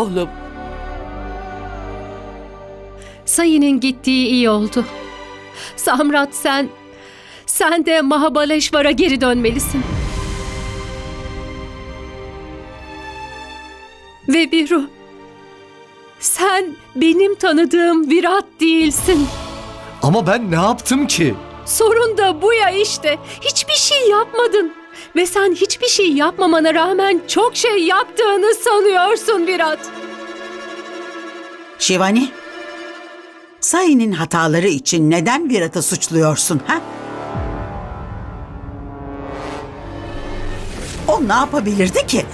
Oğlum, Sayı'nın gittiği iyi oldu. Samrat sen, sen de Mahabaleşvar'a geri dönmelisin. Ve Biru, sen benim tanıdığım Virat değilsin. Ama ben ne yaptım ki? Sorun da bu ya işte. Hiçbir şey yapmadın. Ve sen hiçbir şey yapmamana rağmen çok şey yaptığını sanıyorsun Virat. Şivani, Sayı'nın hataları için neden Virat'ı suçluyorsun ha? O ne yapabilirdi ki?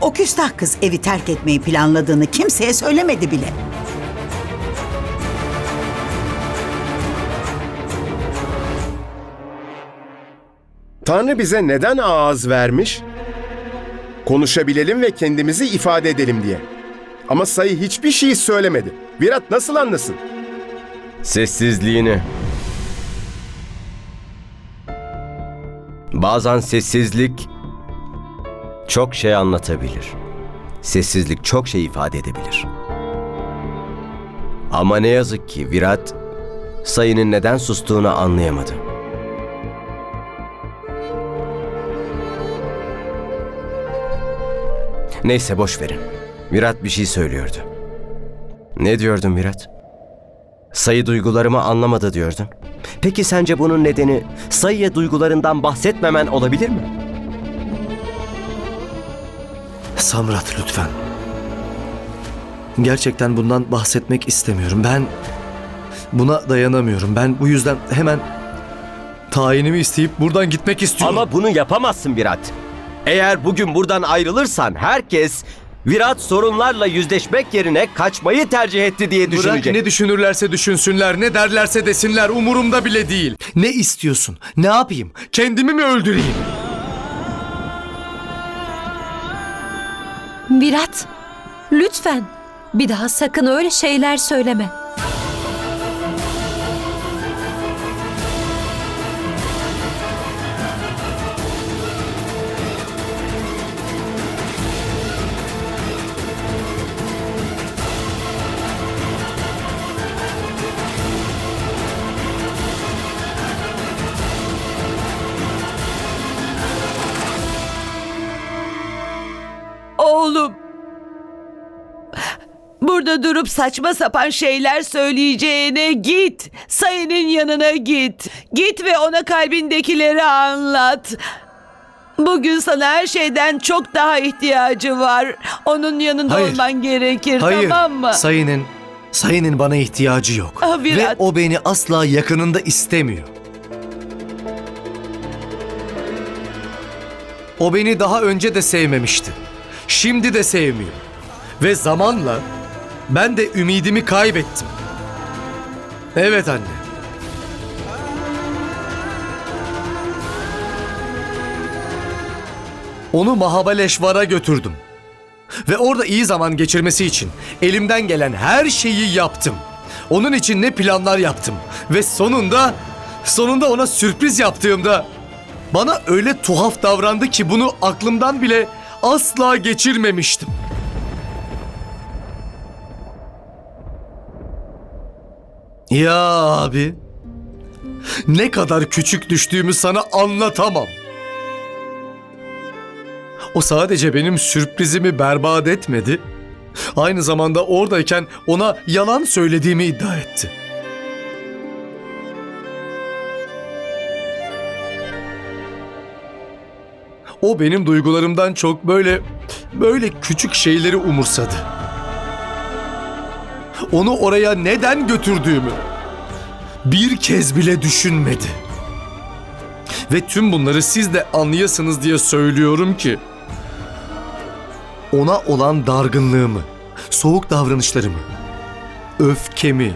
O küstah kız evi terk etmeyi planladığını kimseye söylemedi bile. Tanrı bize neden ağız vermiş? Konuşabilelim ve kendimizi ifade edelim diye. Ama sayı hiçbir şey söylemedi. Virat nasıl anlasın? Sessizliğini. Bazen sessizlik çok şey anlatabilir. Sessizlik çok şey ifade edebilir. Ama ne yazık ki Virat sayının neden sustuğunu anlayamadı. Neyse boş verin. Virat bir şey söylüyordu. Ne diyordun Virat? Sayı duygularımı anlamadı diyordun. Peki sence bunun nedeni sayıya duygularından bahsetmemen olabilir mi? Samrat lütfen. Gerçekten bundan bahsetmek istemiyorum. Ben buna dayanamıyorum. Ben bu yüzden hemen tayinimi isteyip buradan gitmek istiyorum. Ama bunu yapamazsın Virat. Eğer bugün buradan ayrılırsan herkes Virat sorunlarla yüzleşmek yerine kaçmayı tercih etti diye Bırak düşünecek. ne düşünürlerse düşünsünler, ne derlerse desinler umurumda bile değil. Ne istiyorsun? Ne yapayım? Kendimi mi öldüreyim? Virat, lütfen bir daha sakın öyle şeyler söyleme. Burada durup saçma sapan şeyler söyleyeceğine git. Sayı'nın yanına git. Git ve ona kalbindekileri anlat. Bugün sana her şeyden çok daha ihtiyacı var. Onun yanında Hayır. olman gerekir Hayır. tamam mı? Sayının Sayının bana ihtiyacı yok. Ah, Ve Virat. o beni asla yakınında istemiyor. O beni daha önce de sevmemişti. Şimdi de sevmiyor. Ve zamanla ben de ümidimi kaybettim. Evet anne. Onu Mahabaleşvar'a götürdüm. Ve orada iyi zaman geçirmesi için elimden gelen her şeyi yaptım. Onun için ne planlar yaptım. Ve sonunda, sonunda ona sürpriz yaptığımda bana öyle tuhaf davrandı ki bunu aklımdan bile asla geçirmemiştim. Ya abi, ne kadar küçük düştüğümü sana anlatamam. O sadece benim sürprizimi berbat etmedi. Aynı zamanda oradayken ona yalan söylediğimi iddia etti. O benim duygularımdan çok böyle böyle küçük şeyleri umursadı. Onu oraya neden götürdüğümü bir kez bile düşünmedi. Ve tüm bunları siz de anlayasınız diye söylüyorum ki ona olan dargınlığımı, soğuk davranışlarımı, öfkemi,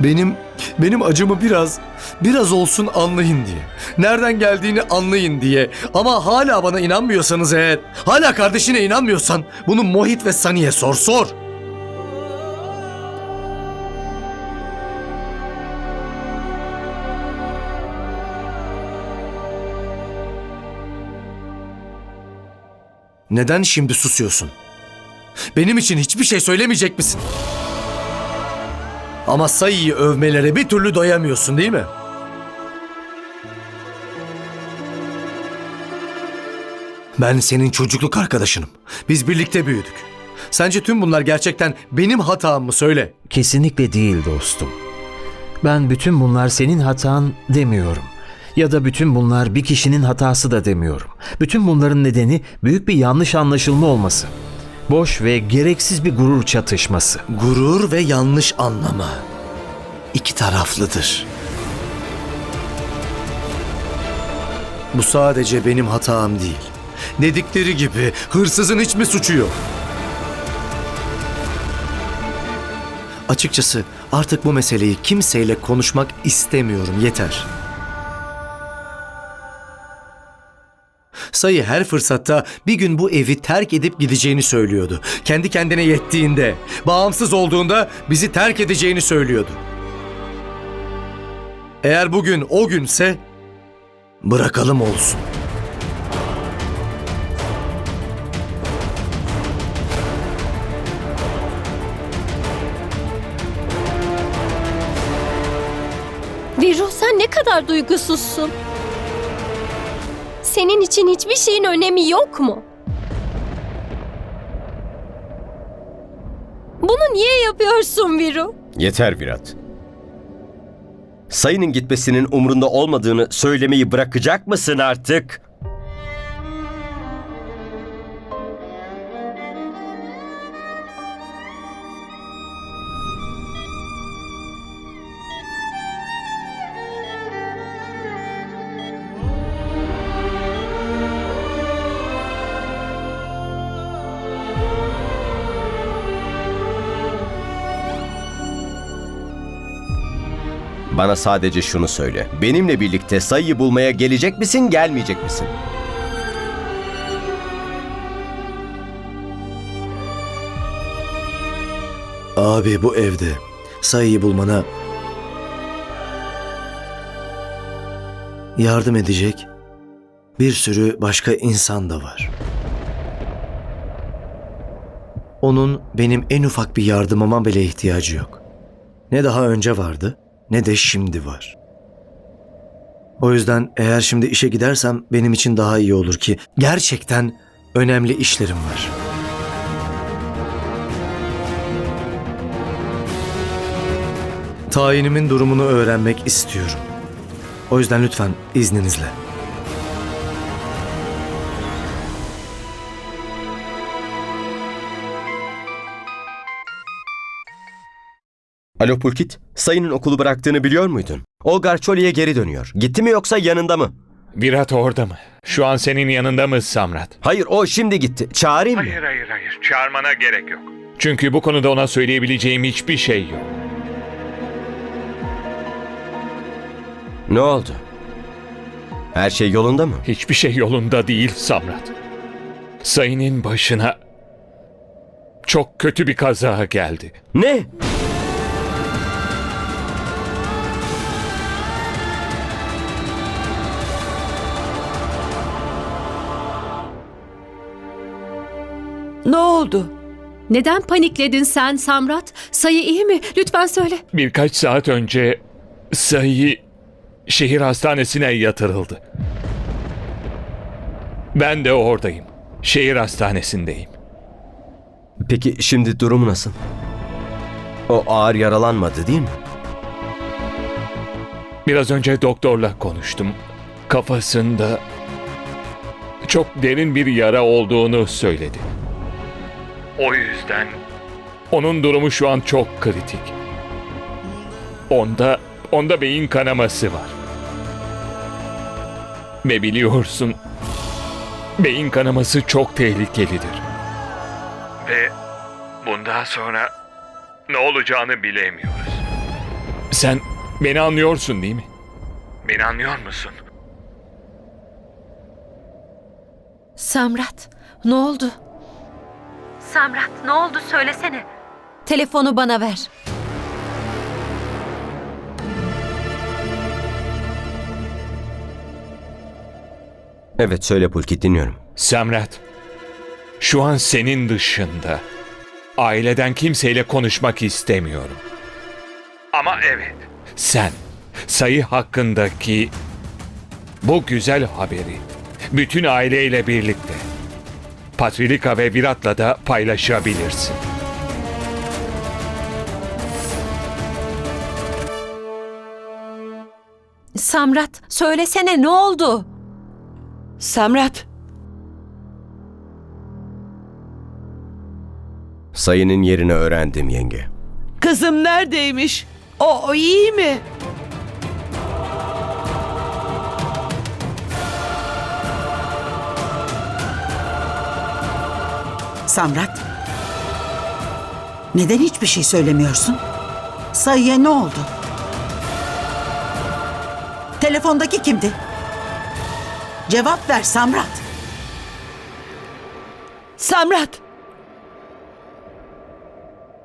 benim benim acımı biraz biraz olsun anlayın diye. Nereden geldiğini anlayın diye. Ama hala bana inanmıyorsanız eğer, hala kardeşine inanmıyorsan bunu Mohit ve Sani'ye sor sor. Neden şimdi susuyorsun? Benim için hiçbir şey söylemeyecek misin? Ama Sayı'yı övmelere bir türlü doyamıyorsun değil mi? Ben senin çocukluk arkadaşınım. Biz birlikte büyüdük. Sence tüm bunlar gerçekten benim hatam mı söyle? Kesinlikle değil dostum. Ben bütün bunlar senin hatan demiyorum. Ya da bütün bunlar bir kişinin hatası da demiyorum. Bütün bunların nedeni büyük bir yanlış anlaşılma olması. Boş ve gereksiz bir gurur çatışması. Gurur ve yanlış anlama. İki taraflıdır. Bu sadece benim hatam değil. Dedikleri gibi hırsızın hiç mi suçu yok? Açıkçası artık bu meseleyi kimseyle konuşmak istemiyorum yeter. Sayı her fırsatta bir gün bu evi terk edip gideceğini söylüyordu. Kendi kendine yettiğinde, bağımsız olduğunda bizi terk edeceğini söylüyordu. Eğer bugün o günse bırakalım olsun. Viru sen ne kadar duygusuzsun. Senin için hiçbir şeyin önemi yok mu? Bunu niye yapıyorsun Viru? Yeter Virat. Sayının gitmesinin umrunda olmadığını söylemeyi bırakacak mısın artık? Bana sadece şunu söyle. Benimle birlikte sayıyı bulmaya gelecek misin, gelmeyecek misin? Abi bu evde sayıyı bulmana yardım edecek bir sürü başka insan da var. Onun benim en ufak bir yardımıma bile ihtiyacı yok. Ne daha önce vardı ne de şimdi var. O yüzden eğer şimdi işe gidersem benim için daha iyi olur ki gerçekten önemli işlerim var. Tayinimin durumunu öğrenmek istiyorum. O yüzden lütfen izninizle. Alo Pulkit, sayının okulu bıraktığını biliyor muydun? Olgar Çoli'ye geri dönüyor. Gitti mi yoksa yanında mı? Virat orada mı? Şu an senin yanında mı Samrat? Hayır, o şimdi gitti. Çağırayım mı? Hayır hayır hayır. Çağırmana gerek yok. Çünkü bu konuda ona söyleyebileceğim hiçbir şey yok. Ne oldu? Her şey yolunda mı? Hiçbir şey yolunda değil Samrat. Sayının başına çok kötü bir kaza geldi. Ne? Oldu? Neden panikledin sen Samrat? Sayı iyi mi? Lütfen söyle. Birkaç saat önce Sayı şehir hastanesine yatırıldı. Ben de oradayım. Şehir hastanesindeyim. Peki şimdi durumu nasıl? O ağır yaralanmadı değil mi? Biraz önce doktorla konuştum. Kafasında çok derin bir yara olduğunu söyledi. O yüzden onun durumu şu an çok kritik. Onda onda beyin kanaması var. Ve biliyorsun beyin kanaması çok tehlikelidir. Ve bundan sonra ne olacağını bilemiyoruz. Sen beni anlıyorsun değil mi? Beni anlıyor musun? Samrat, ne oldu? Samrat, ne oldu söylesene. Telefonu bana ver. Evet söyle Pulkit dinliyorum. Samrat, şu an senin dışında aileden kimseyle konuşmak istemiyorum. Ama evet, sen sayı hakkındaki bu güzel haberi bütün aileyle birlikte Patrilika ve Virat'la da paylaşabilirsin. Samrat, söylesene ne oldu? Samrat, Sayının yerini öğrendim yenge. kızım neredeymiş? O, o iyi mi? Samrat. Neden hiçbir şey söylemiyorsun? Sayıya ne oldu? Telefondaki kimdi? Cevap ver Samrat. Samrat,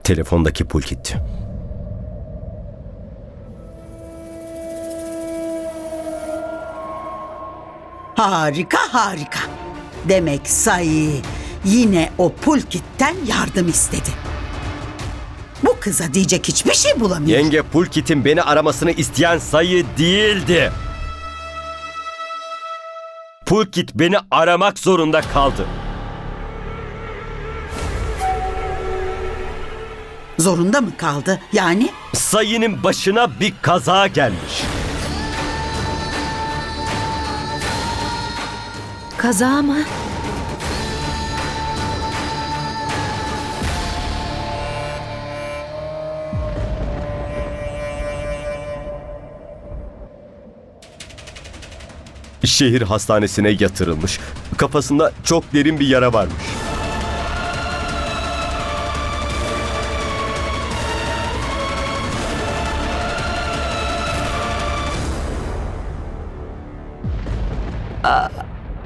Telefondaki Pulkit'ti. Harika harika. Demek Sayı yine o pulkitten yardım istedi. Bu kıza diyecek hiçbir şey bulamıyor. Yenge Pulkit'in beni aramasını isteyen sayı değildi. Pulkit beni aramak zorunda kaldı. Zorunda mı kaldı? Yani Sayının başına bir kaza gelmiş. Kaza mı? Şehir hastanesine yatırılmış. Kafasında çok derin bir yara varmış.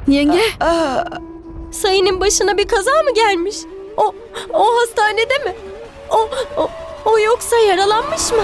Yenge. Sayının başına bir kaza mı gelmiş? O, o hastanede mi? O, o, o yoksa yaralanmış mı?